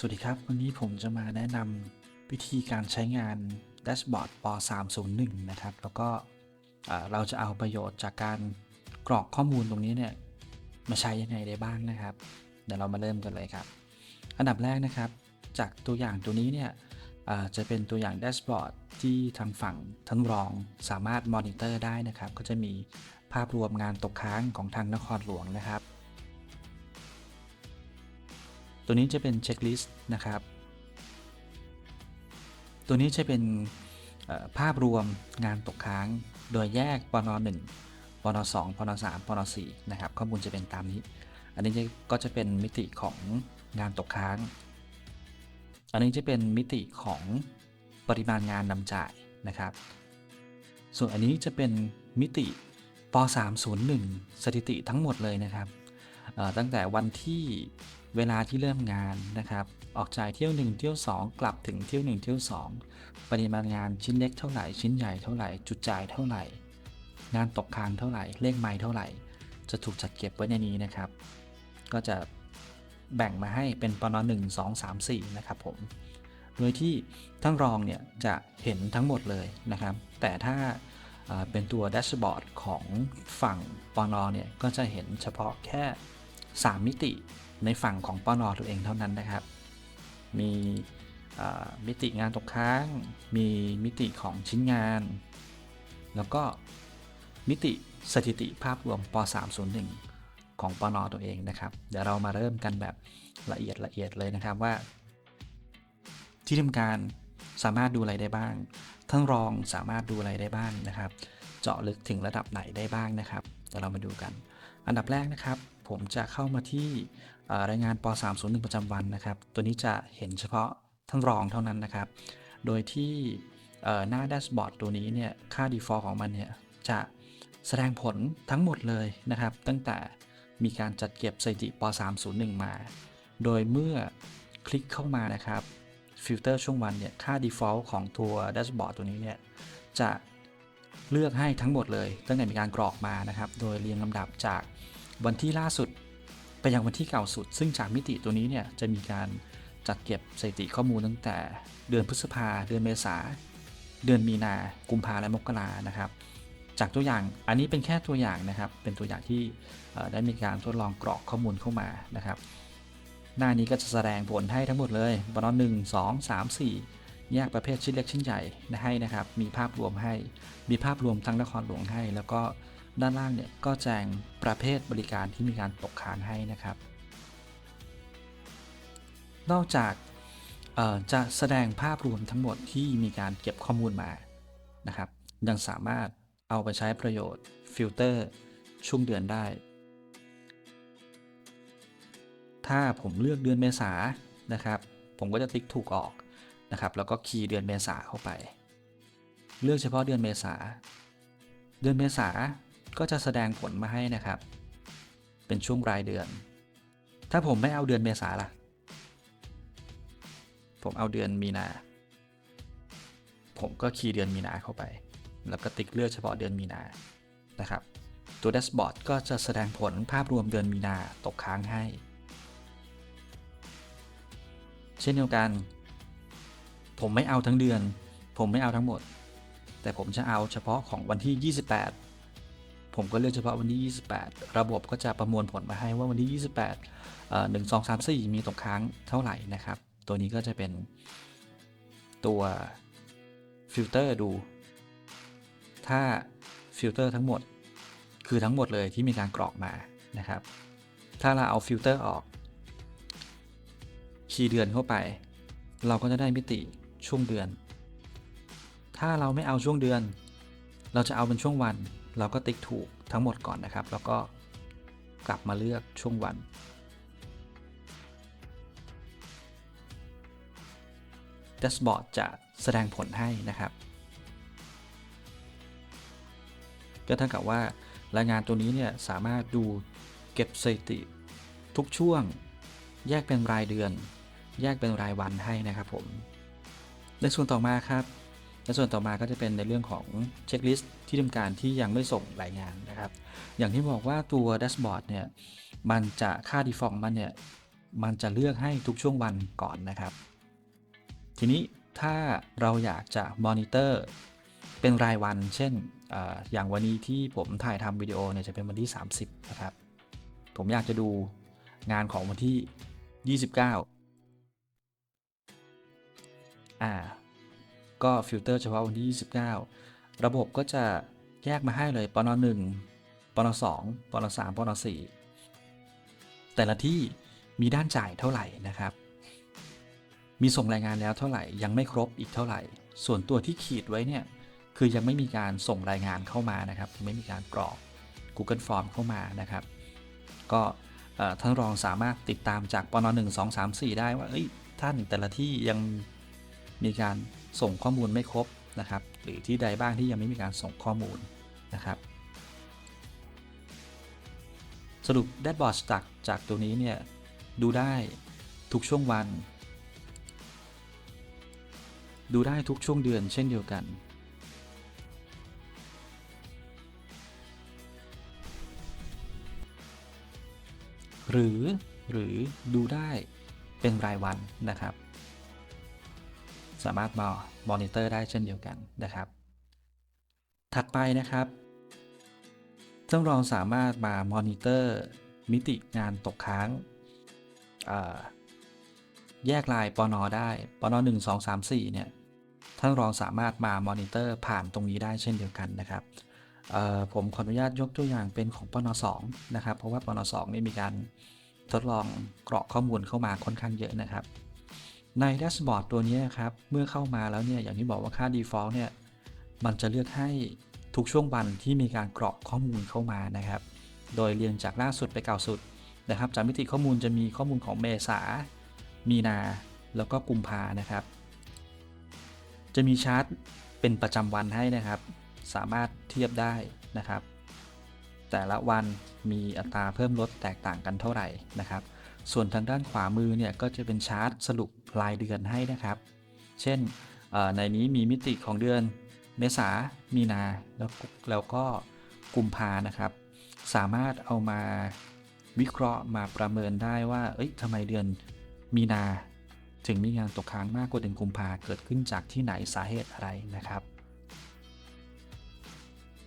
สวัสดีครับ วันนี้ผมจะมาแนะนำวิธีการใช้งานแดชบอร์ดป301 นะครับ แล้วก็เราจะเอาประโยชน์จากการกรอกข้อมูลตรงนี้เนี่ย มาใช้ยังไงได้บ้างนะครับ เดี๋ยวเรามาเริ่มกันเลยครับ อันดับแรกนะครับ จากตัวอย่างตัวนี้เนี่ยจะเป็นตัวอย่างแดชบอร์ดที่ทางฝั่งท่านรองสามารถมอนิเตอร์ได้นะครับ ก็จะมีภาพรวมงานตกค้างของทางนครหลวงนะครับ ตัวนี้จะเป็นเช็คลิสต์นะครับ ตัวนี้จะเป็นภาพรวมงานตกค้าง โดยแยกปน1ปน2ปน3ปน4นะครับ ข้อมูลจะเป็นตามนี้ อันนี้จะก็จะเป็นมิติของงานตกค้าง อันนี้จะเป็นมิติของปริมาณงานนำจ่ายนะครับ ส่วนอันนี้จะเป็นมิติป 301 สถิติทั้งหมดเลยนะครับตั้งแต่วันที่ เวลาที่เริ่มงานนะครับ ออกจ่ายเที่ยว 1 เที่ยว 2 กลับถึงเที่ยว 1 เที่ยว 2 ปริมาณงานชิ้นเล็กเท่าไหร่ ชิ้นใหญ่เท่าไหร่ จุดจ่ายเท่าไหร่ งานตกค้างเท่าไหร่ เลขไม้เท่าไหร่ จะถูกจัดเก็บไว้ในนี้นะครับ ก็จะแบ่งมาให้เป็นปน1 2 3 4นะครับผม โดยที่ทั้งรองเนี่ยจะเห็นทั้งหมดเลยนะครับ แต่ถ้าเป็นตัวแดชบอร์ดของฝั่งปอนอเนี่ยก็จะเห็นเฉพาะแค่ 3 มิติ ในฝั่งของปอนอตัวเองเท่านั้นนะครับ มีมิติงานตกค้าง มีมิติของชิ้นงาน แล้วก็มิติสถิติภาพรวมป 301 ของปอนอตัวเองนะครับ เดี๋ยวเรามาเริ่มกันแบบละเอียดละเอียดเลยนะครับว่า ที่ทำการสามารถดูอะไรได้บ้างทั้งรองสามารถดูอะไรได้บ้างนะครับ เจาะลึกถึงระดับไหนได้บ้างนะครับเดี๋ยวเรามาดูกัน อันดับแรกนะครับ ผมจะเข้ามาที่ รายงานป 301 ประจำวันนะครับ ตัวนี้จะเห็นเฉพาะทั้งรองเท่านั้นนะครับ โดยที่หน้าแดชบอร์ดตัวนี้เนี่ย ค่า default ของมันเนี่ยจะแสดงผลทั้งหมดเลยนะครับ ตั้งแต่มีการจัดเก็บสถิติป 301 มา โดยเมื่อคลิกเข้ามานะครับฟิลเตอร์ช่วงวันเนี่ย ค่า default ของตัวแดชบอร์ดตัวนี้เนี่ย จะเลือกให้ทั้งหมดเลย ตั้งแต่มีการกรอกมานะครับ โดยเรียงลำดับจากวันที่ล่าสุด ยังวันที่เก่าสุด ซึ่งจากมิติตัวนี้เนี่ยจะมีการจัดเก็บสถิติข้อมูลตั้งแต่เดือนพฤษภา เดือนเมษา เดือนมีนา กุมภาและมกรานะครับ จากตัวอย่าง อันนี้เป็นแค่ตัวอย่างนะครับ เป็นตัวอย่างที่ได้มีการทดลองกรอกข้อมูลเข้ามานะครับ หน้านี้ก็จะแสดงผลให้ทั้งหมดเลยบนหนึ่งสองสามสี่แยกประเภทชิ้นเล็กชิ้นใหญ่ให้นะครับ มีภาพรวมให้ มีภาพรวมทั้งนครหลวงให้ แล้วก็ ด้านล่างเนี่ยก็แจ้งประเภทบริการที่มีการตกค้างให้นะครับ นอกจากจะแสดงภาพรวมทั้งหมดที่มีการเก็บข้อมูลมานะครับ ยังสามารถเอาไปใช้ประโยชน์ฟิลเตอร์ช่วงเดือนได้ ถ้าผมเลือกเดือนเมษานะครับ ผมก็จะติ๊กถูกออกนะครับ แล้วก็คีย์เดือนเมษาเข้าไป เลือกเฉพาะเดือนเมษา เดือนเมษา ก็จะแสดงผลมาให้นะครับ เป็นช่วงรายเดือน ถ้าผมไม่เอาเดือนเมษาล่ะ ผมเอาเดือนมีนา ผมก็คีย์เดือนมีนาเข้าไป แล้วก็ติ๊กเลือกเฉพาะเดือนมีนานะครับ ตัวแดชบอร์ดก็จะแสดงผลภาพรวมเดือนมีนาตกค้างให้ เช่นเดียวกัน ผมไม่เอาทั้งเดือน ผมไม่เอาทั้งหมด แต่ผมจะเอาเฉพาะของวันที่ 28 ผมก็เลือกเฉพาะวันที่ 28 ระบบก็จะประมวลผลมาให้ว่าวันที่ 28เอ่อ1 2 3 4 มีตกค้างเท่าไหร่นะครับ ตัวนี้ก็จะเป็นตัวฟิลเตอร์ดู ถ้าฟิลเตอร์ทั้งหมด คือทั้งหมดเลยที่มีการกรอกมานะครับ ถ้าเราเอาฟิลเตอร์ออก คีย์เดือนเข้าไป เราก็จะได้มิติช่วงเดือน ถ้าเราไม่เอาช่วงเดือน เราจะเอาเป็นช่วงวัน เราก็ติ๊กถูกทั้งหมดก่อนนะครับ แล้วก็กลับมาเลือกช่วงวันแดชบอร์ดจะแสดงผลให้นะครับ ก็เท่ากับว่ารายงานตัวนี้เนี่ยสามารถดูเก็บสถิติ ทุกช่วง แยกเป็นรายเดือน แยกเป็นรายวันให้นะครับผม ในส่วนต่อมาครับ ในส่วนต่อมาก็จะเป็นในเรื่องของเช็คลิสต์ที่ทำการที่ยังไม่ส่งรายงานนะครับ อย่างที่บอกว่าตัวแดชบอร์ดเนี่ย มันจะค่า default มันเนี่ย มันจะเลือกให้ทุกช่วงวันก่อนนะครับ ทีนี้ถ้าเราอยากจะมอนิเตอร์เป็นรายวัน เช่นอออย่างวันนี้ที่ผมถ่ายทำวิดีโอเนี่ยจะเป็นวันที่ 30 นะครับ ผมอยากจะดูงานของวันที่ 29อ่า ก็ฟิลเตอร์เฉพาะวันที่ 29 ระบบก็จะแยกมาให้เลยปน1ปน2ปน3ปน4แต่ละที่มีด้านจ่ายเท่าไหร่นะครับ มีส่งรายงานแล้วเท่าไหร่ยังไม่ครบอีกเท่าไหร่ ส่วนตัวที่ขีดไว้เนี่ยคือยังไม่มีการส่งรายงานเข้ามานะครับยังไม่มีการกรอก Google Form เข้ามานะครับ ก็ท่านรองสามารถติดตามจากปน1 2 3 4 ได้ว่าเอ้ยท่านแต่ละที่ยังมีการ ส่งข้อมูลไม่ครบนะครับ หรือที่ใดบ้างที่ยังไม่มีการส่งข้อมูลนะครับ สรุปแดชบอร์ดจากจากตัวนี้เนี่ยดูได้ทุกช่วงวัน ดูได้ทุกช่วงเดือนเช่นเดียวกัน หรือหรือดูได้เป็นรายวันนะครับ สามารถมามอนิเตอร์ได้เช่นเดียวกันนะครับ ถัดไปนะครับท่านรองสามารถมามอนิเตอร์มิติงานตกค้างแยกลายปอนอได้ปอนอ1 2 3 4เนี่ยท่านรองสามารถมามอนิเตอร์ผ่านตรงนี้ได้เช่นเดียวกันนะครับผมขออนุญาตยกตัวอย่างเป็นของปอนอ2นะครับ เพราะว่าปอนอ2นี่มีการทดลองกรอกข้อมูลเข้ามาค่อนข้างเยอะนะครับ ในแดชบอร์ดตัวนี้ครับ เมื่อเข้ามาแล้วเนี่ยอย่างที่บอกว่าค่า default เนี่ย มันจะเลือกให้ทุกช่วงวันที่มีการกรอกข้อมูลเข้ามานะครับ โดยเรียงจากล่าสุดไปเก่าสุดนะครับ จากมิติข้อมูลจะมีข้อมูลของเมษา มีนา แล้วก็กุมภานะครับ จะมีชาร์ตเป็นประจำวันให้นะครับ สามารถเทียบได้นะครับ แต่ละวันมีอัตราเพิ่มลดแตกต่างกันเท่าไหร่นะครับ ส่วนทางด้านขวามือเนี่ยก็จะเป็นชาร์ตสรุปรายเดือนให้นะครับ เช่นในนี้มีมิติของเดือนเมษา มีนา แล้วแล้วก็กุมภานะครับ สามารถเอามาวิเคราะห์มาประเมินได้ว่า เอ้ยทำไมเดือนมีนา ถึงมีงานตกค้างมากกว่าเดือนกุมภาเกิดขึ้นจากที่ไหนสาเหตุอะไรนะครับ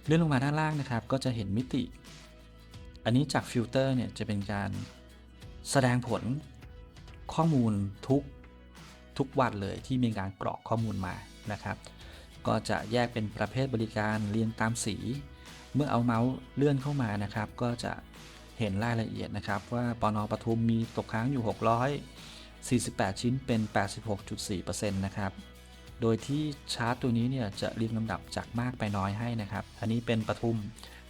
เลื่อนลงมาด้านล่างนะครับ ก็จะเห็นมิติ อันนี้จากฟิลเตอร์เนี่ยจะเป็นการ แสดงผลข้อมูลทุกทุกวันเลยที่มีการกรอกข้อมูลมานะครับ ก็จะแยกเป็นประเภทบริการเรียงตามสี เมื่อเอาเมาส์เลื่อนเข้ามานะครับ ก็จะเห็นรายละเอียดนะครับว่าปอนอปทุมมีตกค้างอยู่ 648 ชิ้นเป็น 86.4%นะครับ โดยที่ชาร์ตตัวนี้เนี่ยจะเรียงลำดับจากมากไปน้อยให้นะครับ อันนี้เป็นปทุม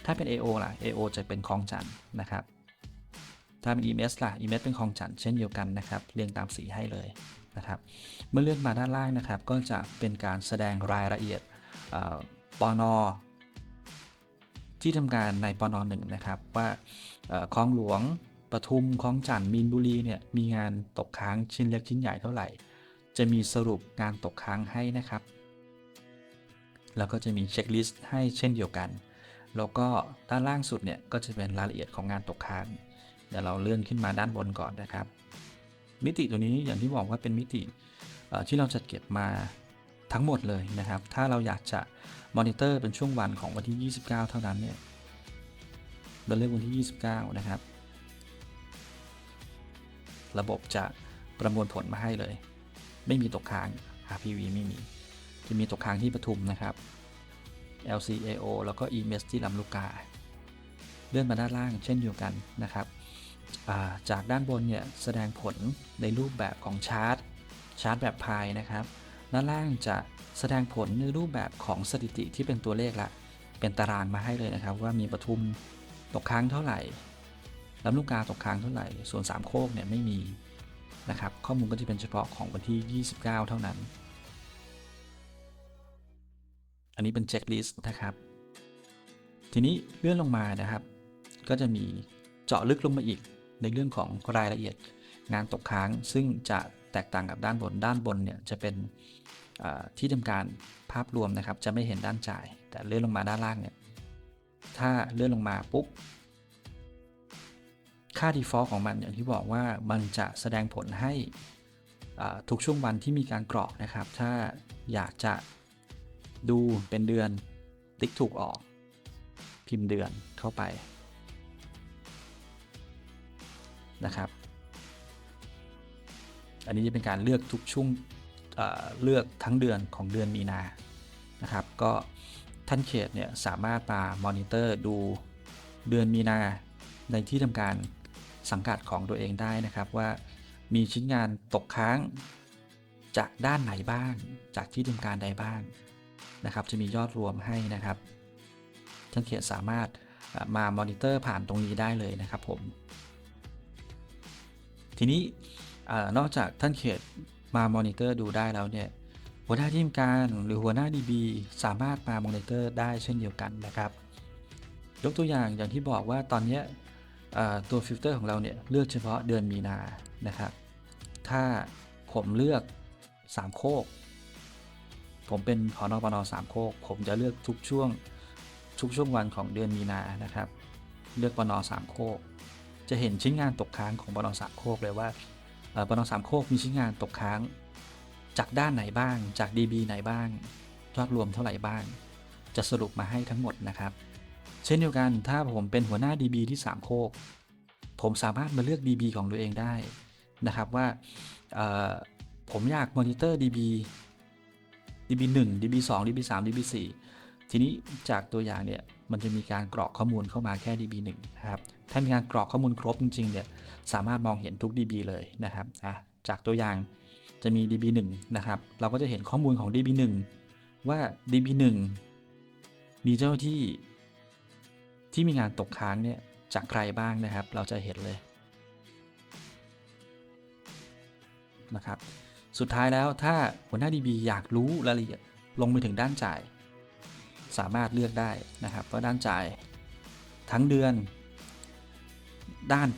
ถ้าเป็น AO ล่ะ AO จะเป็นคลองจันนะครับ ถ้าเป็น EMS ล่ะ EMS เป็นคลองจันเช่นเดียวกันนะครับ เรียงตามสีให้เลยนะครับ เมื่อเลื่อนมาด้านล่างนะครับ ก็จะเป็นการแสดงรายละเอียดปอนอที่ทำการในปอนอหนึ่งนะครับ ว่าคลองหลวงปทุมคลองจันทน์มีนบุรีเนี่ยมีงานตกค้างชิ้นเล็กชิ้นใหญ่เท่าไหร่ จะมีสรุปงานตกค้างให้นะครับ แล้วก็จะมีเช็คลิสต์ให้เช่นเดียวกัน แล้วก็ด้านล่างสุดเนี่ยก็จะเป็นรายละเอียดของงานตกค้าง เดี๋ยวเราเลื่อนขึ้นมาด้านบนก่อนนะครับ มิติตัวนี้อย่างที่บอกว่าเป็นมิติที่เราจัดเก็บมาทั้งหมดเลยนะครับ ถ้าเราอยากจะมอนิเตอร์เป็นช่วงวันของวันที่ 29 เท่านั้นเนี่ยเราเลือกวันที่ 29 นะครับ ระบบจะประมวลผลมาให้เลย ไม่มีตกค้าง RPV ไม่มี จะมีตกค้างที่ปทุมนะครับ LCAO แล้วก็ EMS ที่ลำลูกกา เลื่อนมาด้านล่างเช่นเดียวกันนะครับ จากด้านบนเนี่ยแสดงผลในรูปแบบของชาร์ตชาร์ตแบบพายนะครับด้านล่างจะแสดงผลในรูปแบบของสถิติที่เป็นตัวเลขละ เป็นตารางมาให้เลยนะครับ ว่ามีปทุมตกค้างเท่าไหร่ลำลูกกาตกค้างเท่าไหร่ ส่วนสามโคกเนี่ยไม่มีนะครับ ข้อมูลก็จะเป็นเฉพาะของวันที่ 29 เท่านั้น อันนี้เป็นเช็คลิสต์นะครับ ทีนี้เลื่อนลงมานะครับ ก็จะมีเจาะลึกลงมาอีก ในเรื่องของรายละเอียดงานตกค้าง ซึ่งจะแตกต่างกับด้านบน ด้านบนเนี่ยจะเป็นที่ทำการภาพรวมนะครับ จะไม่เห็นด้านจ่าย แต่เลื่อนลงมาด้านล่างเนี่ย ถ้าเลื่อนลงมาปุ๊บ ค่า default ของมันอย่างที่บอกว่ามันจะแสดงผลให้ทุกช่วงวันที่มีการกรอกนะครับ ถ้าอยากจะดูเป็นเดือนติ๊กถูกออก พิมพ์เดือนเข้าไป นะครับ อันนี้จะเป็นการเลือกทุกช่วงเเลือกทั้งเดือนของเดือนมีนานะครับ ก็ท่านเขตเนี่ยสามารถมามอนิเตอร์ดูเดือนมีนาในที่ทำการสังกัดของตัวเองได้นะครับว่ามีชิ้นงานตกค้างจากด้านไหนบ้าง จากที่ทำการใดบ้างนะครับ จะมียอดรวมให้นะครับท่านเขตสามารถมามอนิเตอร์ผ่านตรงนี้ได้เลยนะครับผม ทีนี้นอกจากท่านเขตมามอนิเตอร์ดูได้แล้วเนี่ยหัวหน้าทีมการหรือหัวหน้า DB สามารถมามอนิเตอร์ได้เช่นเดียวกันนะครับ ยกตัวอย่างอย่างที่บอกว่าตอนนี้ตัวฟิลเตอร์ของเราเนี่ยเลือกเฉพาะเดือนมีนานะครับ ถ้าผมเลือกสามโคก ผมเป็นพอนอปนสามโคก ผมจะเลือกทุกช่วงทุกช่วงวันของเดือนมีนานะครับ เลือกปนสามโคก จะเห็นชิ้นงานตกค้างของปนสามโคกเลยว่าเอ่อปนสามโคกมีชิ้นงานตกค้าง จากด้านไหนบ้าง จาก DB ไหนบ้างยอดรวมเท่าไหร่บ้าง จะสรุปมาให้ทั้งหมดนะครับ เช่นเดียวกันถ้าผมเป็นหัวหน้า DB ที่ 3 โคก ผมสามารถมาเลือก DB ของตัวเองได้นะครับว่าผมอยากมอนิเตอร์ DB DB 1 DB 2 DB 3 DB 4 ทีนี้จากตัวอย่างเนี่ยมันจะมีการกรอกข้อมูลเข้ามาแค่ DB 1 นะครับ ถ้ามีการกรอกข้อมูลครบจริงๆเนี่ยสามารถมองเห็นทุก DB เลยนะครับจากตัวอย่างจะมี DB 1 นะครับ เราก็จะเห็นข้อมูลของ DB 1 ว่า DB 1 มีเจ้าหน้าที่ที่มีงานตกค้างเนี่ยจากใครบ้างนะครับ เราจะเห็นเลยนะครับ สุดท้ายแล้วถ้าหัวหน้า DB อยากรู้รายละเอียดลงไปถึงด้านจ่าย สามารถเลือกได้นะครับว่าด้านจ่ายทั้งเดือน ด้าน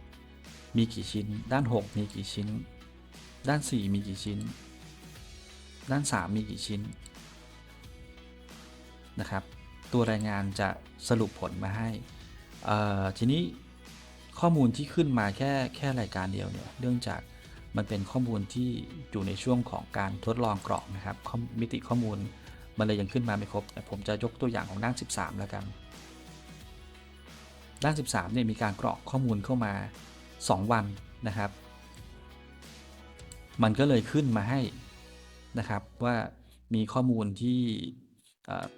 8 มีกี่ชิ้น ด้าน 6 มีกี่ชิ้น ด้าน 4 มีกี่ชิ้น ด้าน 3 มีกี่ชิ้นนะครับ ตัวรายงานจะสรุปผลมาให้ ทีนี้ข้อมูลที่ขึ้นมาแค่แค่รายการเดียวเนี่ยเนื่องจากมันเป็นข้อมูลที่อยู่ในช่วงของการทดลองกรอกนะครับมิติข้อมูล มันเลยยังขึ้นมาไม่ครบ แต่ผมจะยกตัวอย่างของด้าน 13 แล้วกัน ด้าน 13เนี่ยมีการกรอกข้อมูลเข้ามา 2 วันนะครับ มันก็เลยขึ้นมาให้นะครับว่ามีข้อมูลที่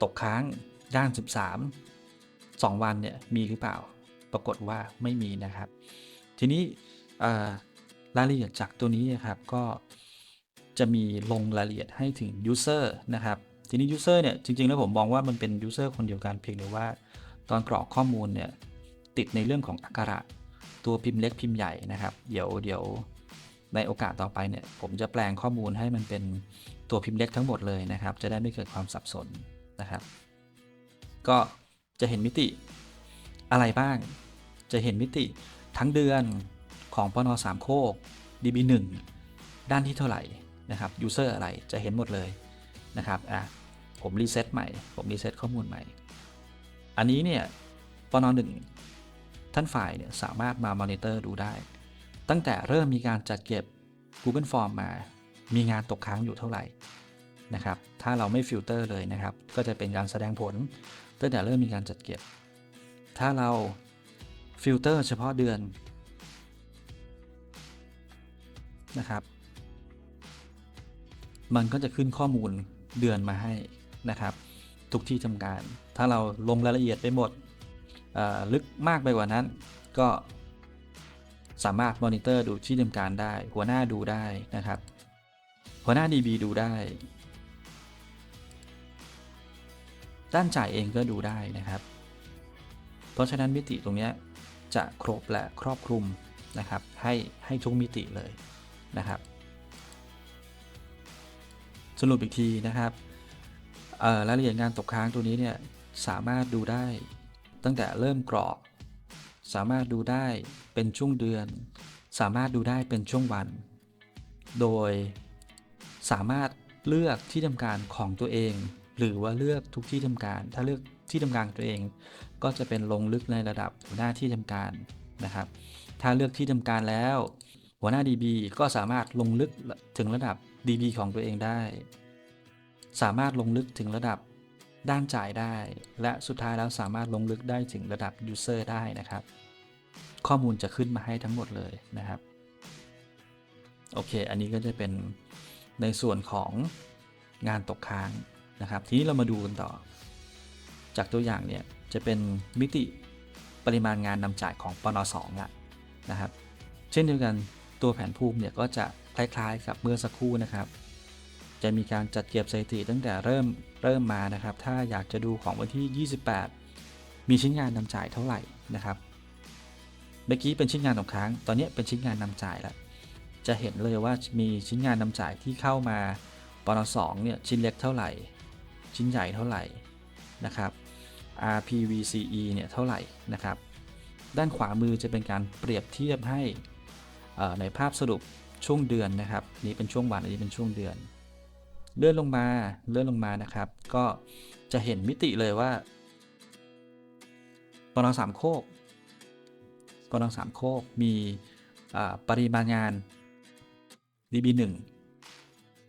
ตกค้างด้าน 13 2 วันเนี่ยมีหรือเปล่า ปรากฏว่าไม่มีนะครับ ทีนี้รายละเอียดจากตัวนี้นะครับก็จะมีลงรายละเอียดให้ถึง User นะครับ ทีนี้ User เนี่ยจริง ๆ แล้วผมมองว่ามันเป็น User คนเดียวกันเพียงแต่ว่า ตอนกรอกข้อมูลเนี่ยติดในเรื่องของอักขระตัวพิมพ์เล็กพิมพ์ใหญ่นะครับ เดี๋ยวเดี๋ยวในโอกาสต่อไปเนี่ยผมจะแปลงข้อมูลให้มันเป็นตัวพิมพ์เล็กทั้งหมดเลยนะครับ จะได้ไม่เกิดความสับสนนะครับ ก็จะเห็นมิติอะไรบ้าง จะเห็นมิติทั้งเดือนของปนสามโคก DB 1 ด้านที่เท่าไหร่นะครับ user อะไรจะเห็นหมดเลยนะครับอะ ผมรีเซ็ตใหม่ ผมรีเซ็ตข้อมูลใหม่ อันนี้เนี่ยปนหนึ่งท่านฝ่ายเนี่ยสามารถมามอนิเตอร์ดูได้ ตั้งแต่เริ่มมีการจัดเก็บ Google Form มา มีงานตกค้างอยู่เท่าไหร่นะครับ ถ้าเราไม่ฟิลเตอร์เลยนะครับ ก็จะเป็นการแสดงผล ตั้งแต่เริ่มมีการจัดเก็บ ถ้าเราฟิลเตอร์เฉพาะเดือนนะครับ มันก็จะขึ้นข้อมูลเดือนมาให้ นะครับ ทุกที่ทำการ ถ้าเราลงรายละเอียดไปหมดลึกมากไปกว่านั้น ก็สามารถมอนิเตอร์ดูที่ทำการได้ หัวหน้าดูได้นะครับ หัวหน้า DB ดูได้ ด้านจ่ายเองก็ดูได้นะครับ เพราะฉะนั้นมิติตรงนี้จะครบและครอบคลุมนะครับ ให้ให้ทุกมิติเลยนะครับ สรุปอีกทีนะครับ รายละเอียดงานตกค้างตัวนี้เนี่ยสามารถดูได้ ตั้งแต่เริ่มกรอก สามารถดูได้เป็นช่วงเดือน สามารถดูได้เป็นช่วงวัน โดยสามารถเลือกที่ทำการของตัวเอง หรือว่าเลือกทุกที่ทำการ ถ้าเลือกที่ทำการตัวเอง ก็จะเป็นลงลึกในระดับหัวหน้าที่ทำการนะครับ ถ้าเลือกที่ทำการแล้ว หัวหน้า DB ก็สามารถลงลึกถึงระดับ DB ของตัวเองได้ สามารถลงลึกถึงระดับด้านจ่ายได้ และสุดท้ายแล้วสามารถลงลึกได้ถึงระดับ User ได้นะครับ ข้อมูลจะขึ้นมาให้ทั้งหมดเลยนะครับ โอเค อันนี้ก็จะเป็นในส่วนของงานตกค้างนะครับ ทีนี้เรามาดูกันต่อ จากตัวอย่างเนี่ยจะเป็นมิติปริมาณงานนำจ่ายของปน2ละนะครับ เช่นเดียวกันตัวแผนภูมิเนี่ยก็จะคล้ายๆกับเมื่อสักครู่นะครับ จะมีการจัดเก็บสถิติตั้งแต่เริ่มเริ่มมานะครับ ถ้าอยากจะดูของวันที่ 28 มีชิ้นงานนำจ่ายเท่าไหร่นะครับ เมื่อกี้เป็นชิ้นงานตกค้าง ตอนนี้เป็นชิ้นงานนำจ่ายแล้ว จะเห็นเลยว่ามีชิ้นงานนำจ่ายที่เข้ามาปน2เนี่ยชิ้นเล็กเท่าไหร่ ชิ้นใหญ่เท่าไหร่นะครับ RPVCE เนี่ยเท่าไหร่นะครับ ด้านขวามือจะเป็นการเปรียบเทียบให้ในภาพสรุปช่วงเดือนนะครับ นี้เป็นช่วงวันอันนี้เป็นช่วงเดือน เลื่อนลงมาเลื่อนลงมานะครับ ก็จะเห็นมิติเลยว่าปนสามโคกปนสามโคกมีปริมาณงาน DB1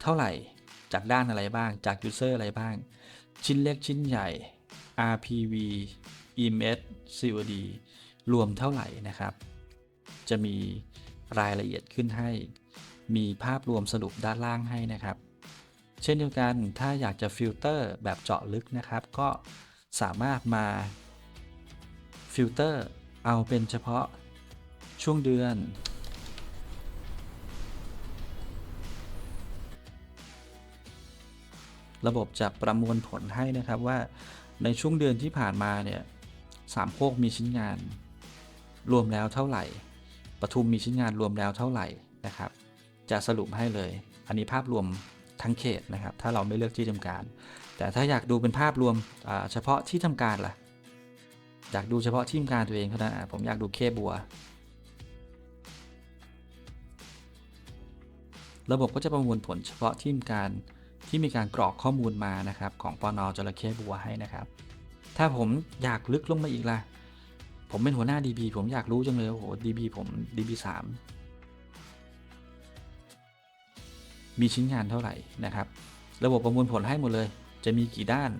เท่าไหร่จากด้านอะไรบ้างจาก User อะไรบ้าง ชิ้นเล็กชิ้นใหญ่ RPV EMS COD รวมเท่าไหร่นะครับ จะมีรายละเอียดขึ้นให้ มีภาพรวมสรุปด้านล่างให้นะครับ เช่นเดียวกันถ้าอยากจะฟิลเตอร์แบบเจาะลึกนะครับ ก็สามารถมาฟิลเตอร์เอาเป็นเฉพาะช่วงเดือน ระบบจะประมวลผลให้นะครับว่าในช่วงเดือนที่ผ่านมาเนี่ยสามโคกมีชิ้นงาน รวมแล้วเท่าไหร่ปทุมมีชิ้นงานรวมแล้วเท่าไหร่นะครับ จะสรุปให้เลย อันนี้ภาพรวม ทั้งเขตนะครับ ถ้าเราไม่เลือกที่ทำการ แต่ถ้าอยากดูเป็นภาพรวมเฉพาะที่ทำการล่ะ อยากดูเฉพาะที่ทำการตัวเองเท่านั้นผมอยากดูเคบัว ระบบก็จะประมวลผลเฉพาะที่ทำการที่มีการกรอกข้อมูลมานะครับ ของปอนอจระเข้บัวให้นะครับ ถ้าผมอยากลึกลงมาอีกล่ะ ผมเป็นหัวหน้า DB ผมอยากรู้จังเลยโอ้โห DB ผม DB 3 มีชิ้นงานเท่าไหร่นะครับ ระบบประมวลผลให้หมดเลย จะมีกี่ด้าน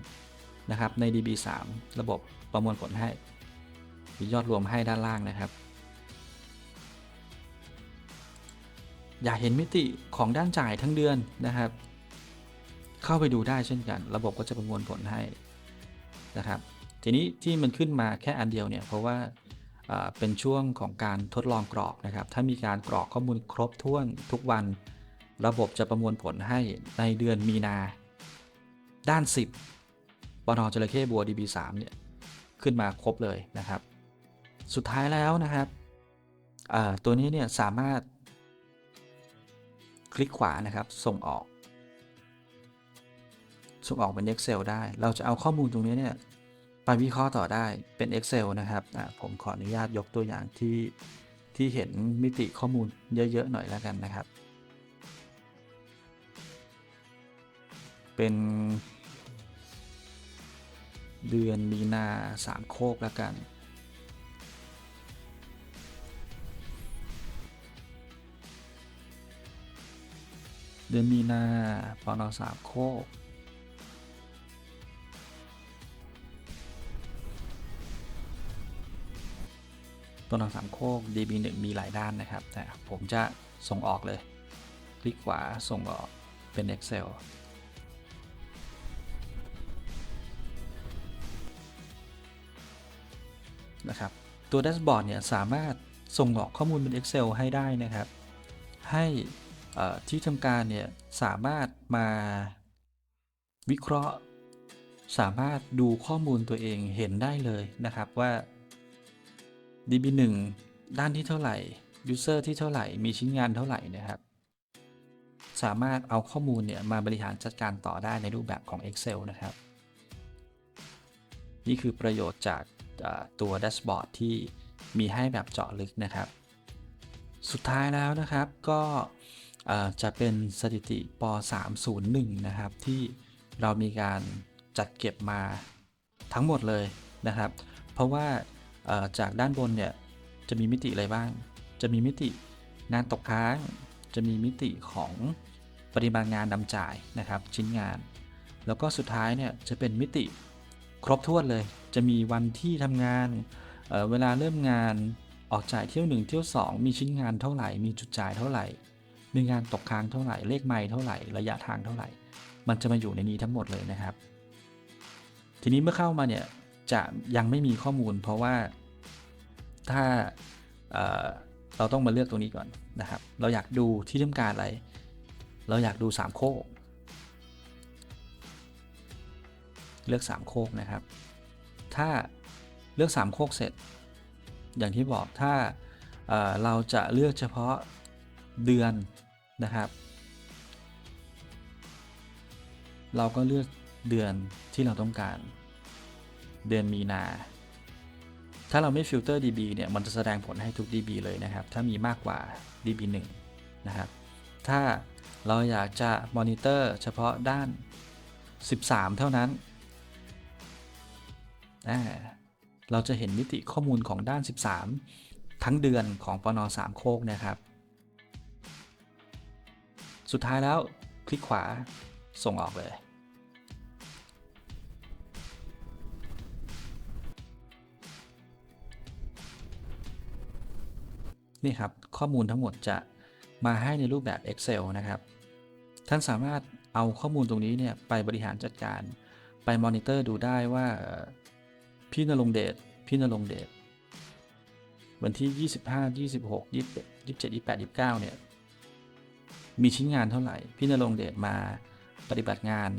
นะครับใน DB 3 ระบบประมวลผลให้ มียอดรวมให้ด้านล่างนะครับ อยากเห็นมิติของด้านจ่ายทั้งเดือนนะครับ เข้าไปดูได้เช่นกัน ระบบก็จะประมวลผลให้นะครับ ทีนี้ที่มันขึ้นมาแค่อันเดียวเนี่ยเพราะว่าอ่าเป็นช่วงของการทดลองกรอกนะครับ ถ้ามีการกรอกข้อมูลครบถ้วนทุกวัน ระบบจะประมวลผลให้ในเดือนมีนา ด้าน 10ปนจระเข้บัว DB3 เนี่ยขึ้นมาครบเลยนะครับ สุดท้ายแล้วนะครับตัวนี้เนี่ยสามารถ คลิกขวานะครับส่งออก ส่งออกเป็น Excel ได้ เราจะเอาข้อมูลตรงนี้เนี่ยไปวิเคราะห์ต่อได้เป็น Excel นะครับผมขออนุญาตยกตัวอย่างที่ที่เห็นมิติข้อมูลเยอะ ๆ หน่อยแล้วกันนะครับ เป็น เดือนมีนาสามโคกแล้วกันเดือนมีนาปอนสามโคก ตัวนังสามโคก DB1 มีหลายด้านนะครับ แต่ผมจะส่งออกเลย คลิกขวาส่งออกเป็น Excel นะครับ ตัวแดชบอร์ดเนี่ยสามารถส่งออกข้อมูลเป็น Excel ให้ได้นะครับ ให้ที่ทำการเนี่ยสามารถมาวิเคราะห์ สามารถดูข้อมูลตัวเองเห็นได้เลยนะครับว่า DB1 ด้านที่เท่าไหร่ User ที่เท่าไหร่ มีชิ้นงานเท่าไหร่นะครับ สามารถเอาข้อมูลเนี่ยมาบริหารจัดการต่อได้ในรูปแบบของ Excel นะครับ นี่คือประโยชน์จาก ตัวแดชบอร์ดที่มีให้แบบเจาะลึกนะครับ สุดท้ายแล้วนะครับก็จะเป็นสถิติป 301 นะครับ ที่เรามีการจัดเก็บมาทั้งหมดเลยนะครับ เพราะว่าจากด้านบนเนี่ยจะมีมิติอะไรบ้าง จะมีมิติงานตกค้าง จะมีมิติของปริมาณงานนำจ่ายนะครับ ชิ้นงาน แล้วก็สุดท้ายเนี่ยจะเป็นมิติ ครบถ้วนเลย จะมีวันที่ทำงานเเวลาเริ่มงานออกจ่ายเที่ยว 1 เที่ยว 2 มีชิ้นงานเท่าไหร่ มีจุดจ่ายเท่าไหร่ มีงานตกค้างเท่าไหร่ เลขไมล์เท่าไหร่ ระยะทางเท่าไหร่ มันจะมาอยู่ในนี้ทั้งหมดเลยนะครับ ทีนี้เมื่อเข้ามาเนี่ยจะยังไม่มีข้อมูล เพราะว่าถ้าเเราต้องมาเลือกตรงนี้ก่อนนะครับ เราอยากดูที่ทำการอะไร เราอยากดูสามโคก เลือก3โคกนะครับ ถ้าเลือก3โคกเสร็จ อย่างที่บอกถ้าเเราจะเลือกเฉพาะเดือนนะครับ เราก็เลือกเดือนที่เราต้องการ เดือนมีนา ถ้าเราไม่ฟิลเตอร์ db เนี่ย มันจะแสดงผลให้ทุก db เลยนะครับ ถ้ามีมากกว่า db 1นะครับ ถ้าเราอยากจะมอนิเตอร์เฉพาะด้าน 13 เท่านั้น เราจะเห็นมิติข้อมูลของด้าน 13 ทั้งเดือนของปน3โคกนะครับ สุดท้ายแล้วคลิกขวาส่งออกเลย นี่ครับ ข้อมูลทั้งหมดจะมาให้ในรูปแบบ Excel นะครับ ท่านสามารถเอาข้อมูลตรงนี้เนี่ยไปบริหารจัดการ ไปมอนิเตอร์ดูได้ว่า พี่นรงเดชพี่นรงเดชวันที่ 25 26 27 27 28 29 เนี่ย มีชิ้นงานเท่าไหร่ พี่นรงเดชมาปฏิบัติงาน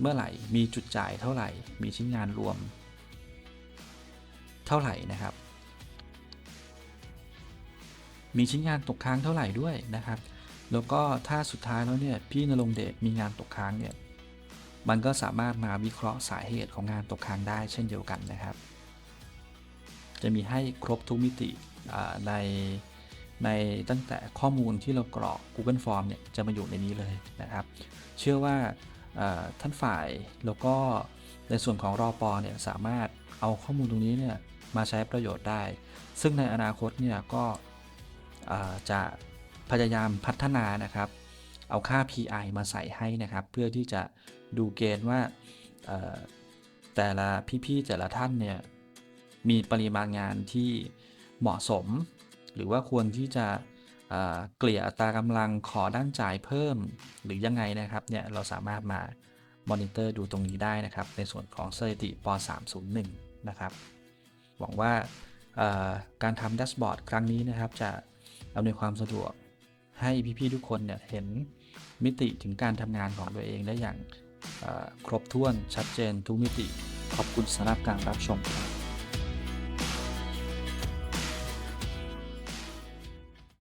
เมื่อไหร่ มีจุดจ่ายเท่าไหร่ มีชิ้นงานรวม เท่าไหร่นะครับ มีชิ้นงานตกค้างเท่าไหร่ด้วยนะครับ แล้วก็ถ้าสุดท้ายแล้วเนี่ย พี่นรงเดชมีงานตกค้างเนี่ย มันก็สามารถมาวิเคราะห์สาเหตุของงานตกค้างได้เช่นเดียวกันนะครับ จะมีให้ครบทุกมิติในในตั้งแต่ข้อมูลที่เรากรอก Google Form เนี่ยจะมาอยู่ในนี้เลยนะครับ เชื่อว่าท่านฝ่ายแล้วก็ในส่วนของรอปอเนี่ยสามารถเอาข้อมูลตรงนี้เนี่ยมาใช้ประโยชน์ได้ ซึ่งในอนาคตเนี่ยก็จะพยายามพัฒนานะครับ เอาค่า PI มาใส่ให้นะครับ เพื่อที่จะ ดูเกณฑ์ว่าแต่ละพี่ๆแต่ละท่านเนี่ยมีปริมาณงานที่เหมาะสม หรือว่าควรที่จะเกลี่ยอัตรากำลังขอด้านจ่ายเพิ่มหรือยังไงนะครับเนี่ยเราสามารถมามอนิเตอร์ดูตรงนี้ได้นะครับ ในส่วนของสถิติป301 นะครับ หวังว่าการทำแดชบอร์ดครั้งนี้นะครับ จะอำนวยความสะดวกให้พี่ๆทุกคนเนี่ยเห็นมิติถึงการทำงานของตัวเองได้อย่าง ครบถ้วนชัดเจนทุกมิติ ขอบคุณสำหรับการรับชมครับ